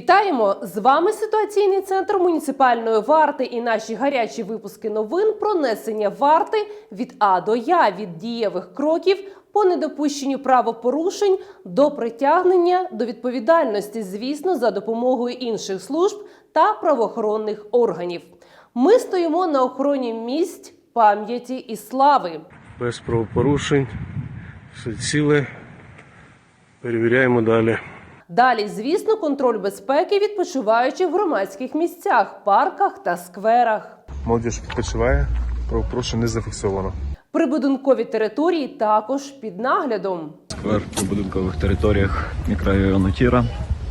Вітаємо! З вами ситуаційний центр муніципальної варти і наші гарячі випуски новин про несення варти від А до Я від дієвих кроків по недопущенню правопорушень до притягнення до відповідальності, звісно, за допомогою інших служб та правоохоронних органів. Ми стоїмо на охороні місць пам'яті і слави. без правопорушень, все ціле. Перевіряємо далі. Далі, звісно, контроль безпеки відпочиваючих в громадських місцях, парках та скверах. Молодіж відпочиває, правопорушень не зафіксовано. Прибудинкові території також під наглядом. Сквер по будинкових територіях мікрорайону Тіра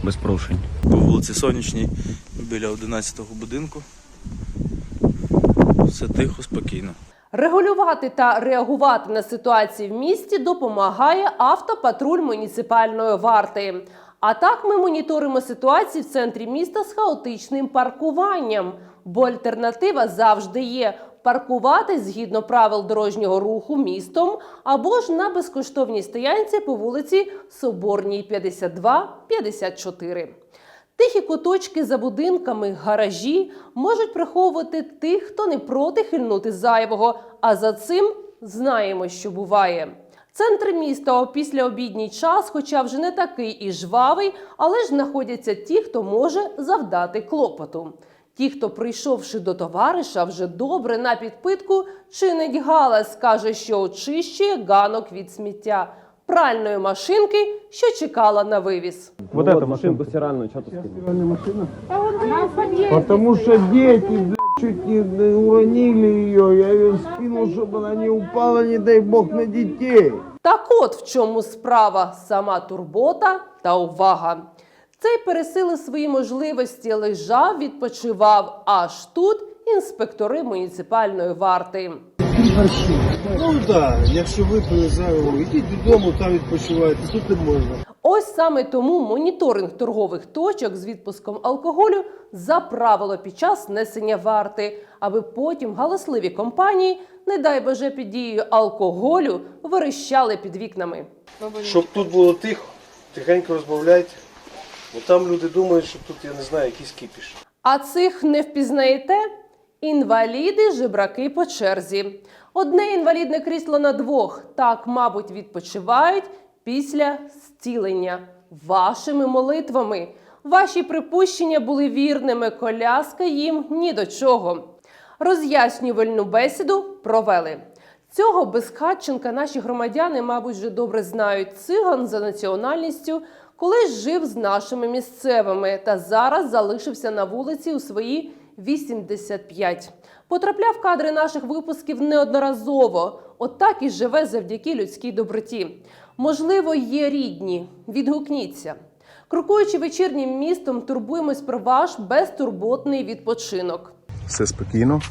без порушень. по вулиці Сонячній біля 11-го будинку. Все тихо, спокійно. Регулювати та реагувати на ситуації в місті допомагає автопатруль муніципальної варти. А так ми моніторимо ситуацію в центрі міста з хаотичним паркуванням, бо альтернатива завжди є паркувати згідно правил дорожнього руху містом або ж на безкоштовній стоянці по вулиці Соборній 52-54. Тихі куточки за будинками, гаражі можуть приховувати тих, хто не проти хильнути зайвого. А за цим знаємо, що буває. Центр міста у післяобідній час, хоча вже не такий і жвавий, але ж знаходяться ті, хто може завдати клопоту. Ті, хто, прийшовши до товариша, вже добре на підпитку, чинить галас, каже, що очищує ганок від сміття пральної машинки, що чекала на вивіз. Вот эту машинку стиральную, что ты Потому что дети, блядь, чуть не уронили ее. Я ее скинул, чтобы она не упала, не дай бог, на детей. Так от в чому справа сама турбота та увага. Цей пересилив свої можливості, лежав, відпочивав. Аж тут інспектори муніципальної варти. Ну так, якщо випили зайвого, ідіть додому, там відпочивайте, тут не можна. Ось саме тому моніторинг торгових точок з відпуском алкоголю заправило під час несення варти, аби потім галасливі компанії, не дай боже під дією алкоголю, верещали під вікнами. Щоб тут було тихо, тихенько розмовляйте. Бо там люди думають, що тут, я не знаю, якийсь кіпіш. А цих не впізнаєте? Інваліди, жебраки по черзі. Одне інвалідне крісло на двох. Так, мабуть, відпочивають після зцілення вашими молитвами. Ваші припущення були вірними, коляска їм ні до чого. Роз'яснювальну бесіду провели. Цього безхатченка наші громадяни, мабуть, вже добре знають. Циган за національністю колись жив з нашими місцевими та зараз залишився на вулиці у свої 85. Потрапляв в кадри наших випусків неодноразово. Отак і живе завдяки людській доброті. Можливо, є рідні. Відгукніться. Крокуючи вечірнім містом, турбуємось про ваш безтурботний відпочинок. Все спокійно,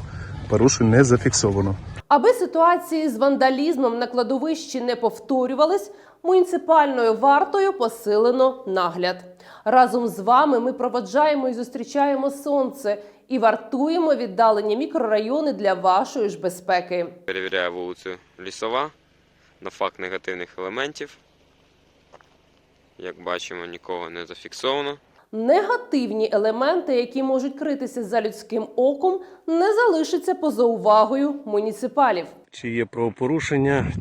порушень не зафіксовано. Аби ситуації з вандалізмом на кладовищі не повторювались, муніципальною вартою посилено нагляд. Разом з вами ми проводжаємо і зустрічаємо сонце і вартуємо віддалені мікрорайони для вашої ж безпеки. Перевіряю вулицю Лісова на факт негативних елементів. Як бачимо, нікого не зафіксовано. Негативні елементи, які можуть критися за людським оком, не залишаться поза увагою муніципалів. Чи є правопорушення,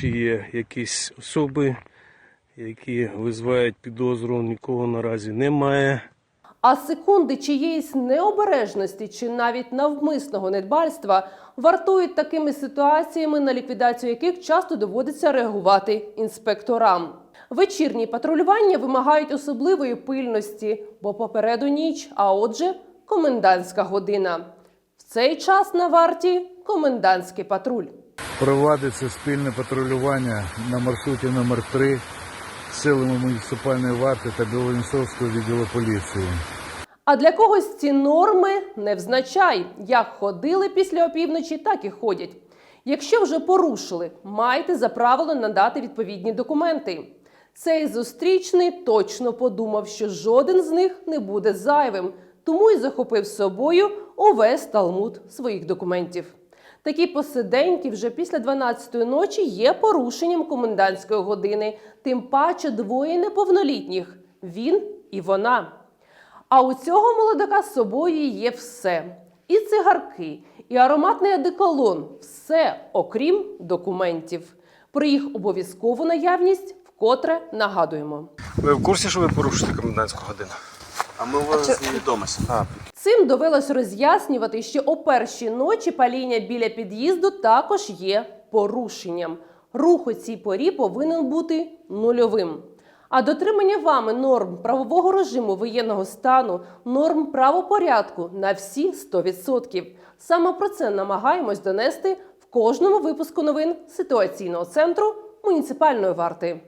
чи є якісь особи, які визивають підозру, нікого наразі немає. А секунди чиєїсь необережності чи навіть навмисного недбальства вартують такими ситуаціями, на ліквідацію яких часто доводиться реагувати інспекторам. Вечірні патрулювання вимагають особливої пильності, бо попереду ніч, а отже, комендантська година. В цей час на варті комендантський патруль. Провадиться спільне патрулювання на маршруті номер 3 силами муніципальної варти та Біловінцовського відділу поліції. А для когось ці норми не взначай. Як ходили після опівночі, так і ходять. Якщо вже порушили, майте за правило надати відповідні документи. Цей зустрічний точно подумав, що жоден з них не буде зайвим, тому й захопив з собою увесь талмуд своїх документів. Такі посиденьки вже після 12-ї ночі є порушенням комендантської години, тим паче двоє неповнолітніх він і вона. А у цього молодака з собою є все: і цигарки, і ароматний одеколон все, окрім документів. Про їх обов'язкову наявність вкотре нагадуємо. Ви в курсі, що ви порушите комендантську годину? А ми у вас невідомості. А, Цим довелось роз'яснювати, що о першій ночі паління біля під'їзду також є порушенням. Рух у цій порі повинен бути нульовим. А дотримання вами норм правового режиму воєнного стану, норм правопорядку на всі 100%. Саме про це намагаємось донести в кожному випуску новин ситуаційного центру муніципальної варти.